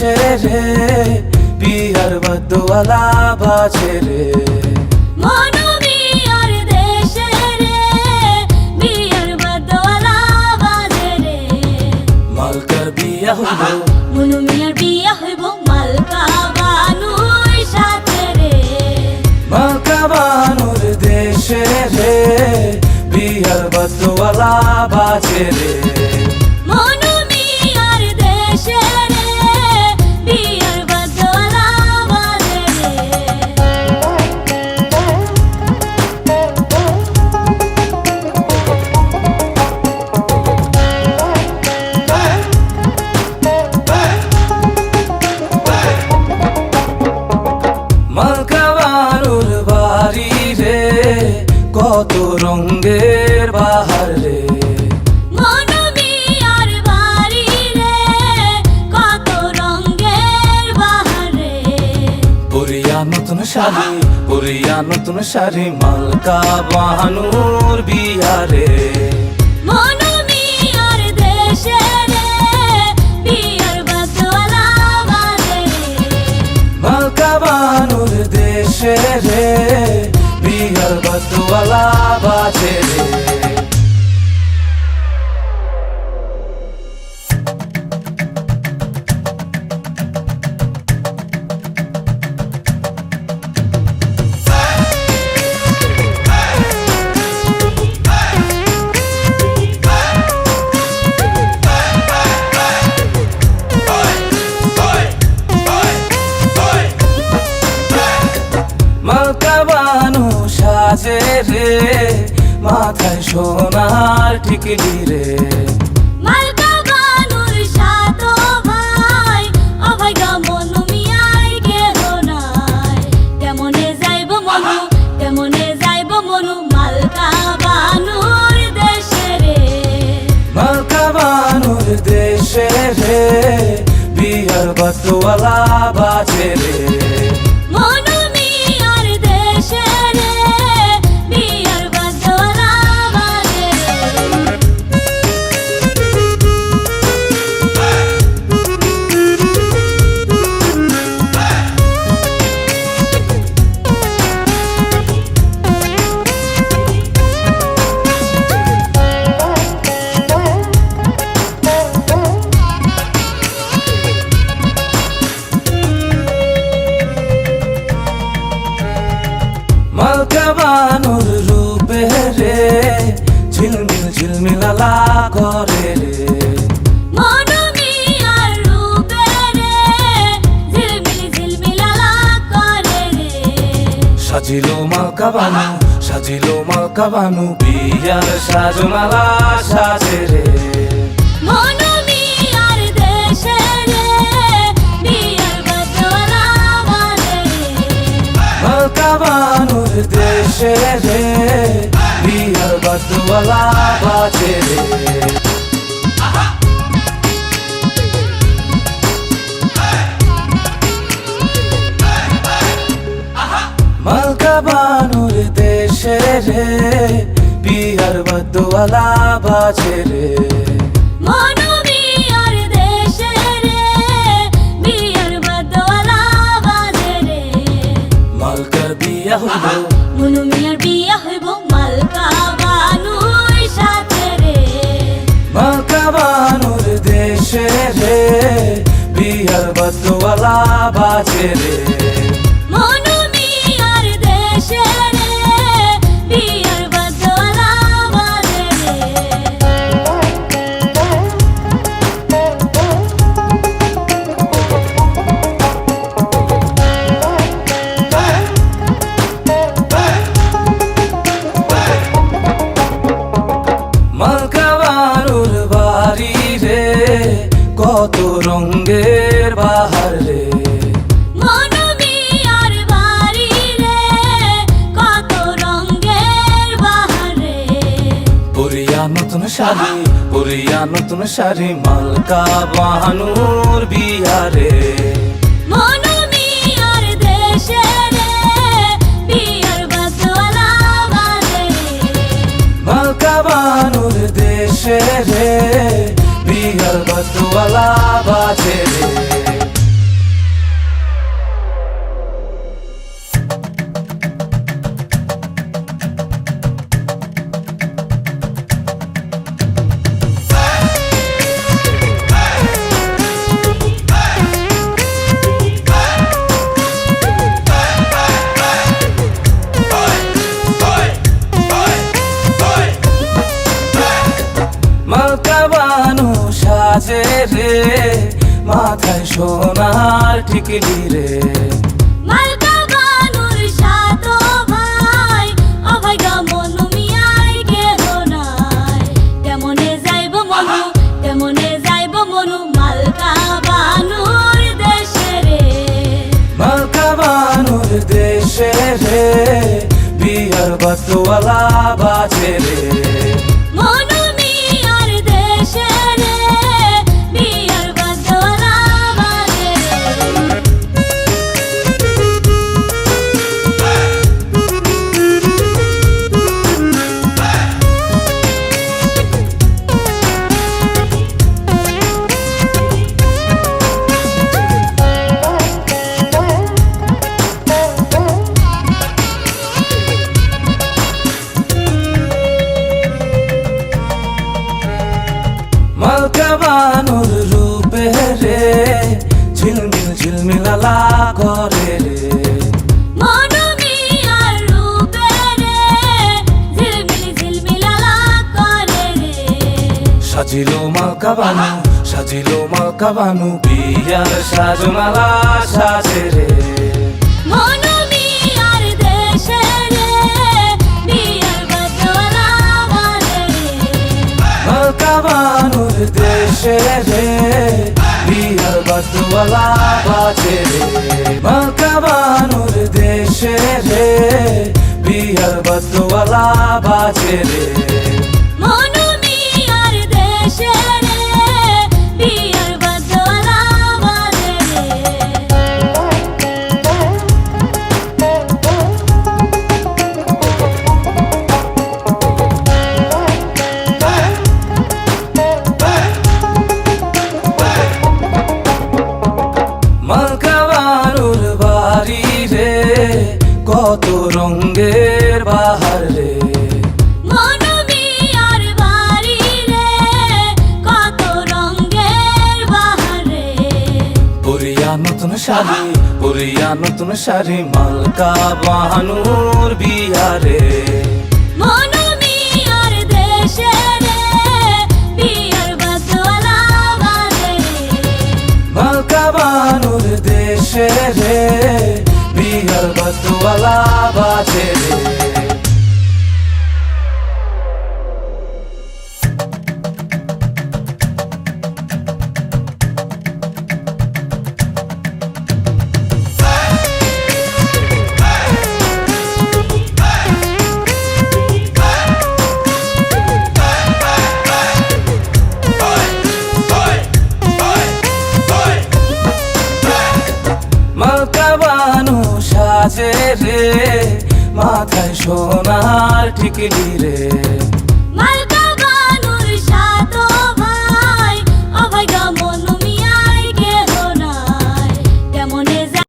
রে বিহার বদওয়ালা বাজে রে। মনোমিয়ার দেশে রে বিয়ার বদলা বাজে রে। মালকার বিয়া হইল। মনোমিয়ার বিয়া হইব মালকা বানুর সাথে রে। মালকা বানুর দেশে রে বিহার বদওয়ালা বাজে রে। মালকা বানুর বাড়ি রে কত রঙ্গের বাহার রে। নতুন শাড়ি পুরিয়া নতুন শাড়ি মালকা বাহানুর বিহারে। মালকা বাহানুর দেশে রে বিহার বদওয়ালা বাজে রে। মনু যাইব মনু মালকা বানুর দেশে রে। দেশে রে বাজে রে। মনোমিয়ার দেশে রে। মালকা বানুর রূপে রে ঝিলমিল ঝিলমিলালা করে রে। সাজিল মালকা বানু সাজিল মালকা বানু বিয়ার সাজমালা সাজে রে। মনোমিয়ার দেশে রে বিয়ার বদওয়ালা বাজে রে। মালকা বানুর দেশে রে বিহার বদওয়ালা বাজে রে। মনোমিয়ার মালকার হইব। মনু মিয়ার বিয়া হইব মালকা বানুর সাথে রে। মালকা বানুর দেশে রে বিয়ার বদওয়ালা বাজে রে। শাড়ি পুরিয়া নতুন শাড়ি মালকা বাহানুর বিহারে। মালকা বানুর দেশে রে বিহার বদওয়ালা বাজে রে। মনু যাইব মনু মালকা বানুর দেশে রে। দেশে রে বিয়ার বাতওয়ালা বাজে রে। ঝিলমিলালা করে রে। সাজিলো মালকা বানু সাজিলো মালকা বানু বিয়ার সাজমালা সাজে রে। মালকা বানুর দেশে রে। বিয়ার বাতওয়ালা বাজে রে মালকা বানুর দেশে রে বিয়ার বাতওয়ালা বাজে রে। মনু মিয়ার দেশে রে বিয়ার শাড়ি পরিয়া নতুন শাড়ি মালকা বাহানুর বিয়ারে মিয়ার দেশে রে বিয়ার বাদওয়ালা বাজে রে রে মাথায় সোনার ঠিকলি রে।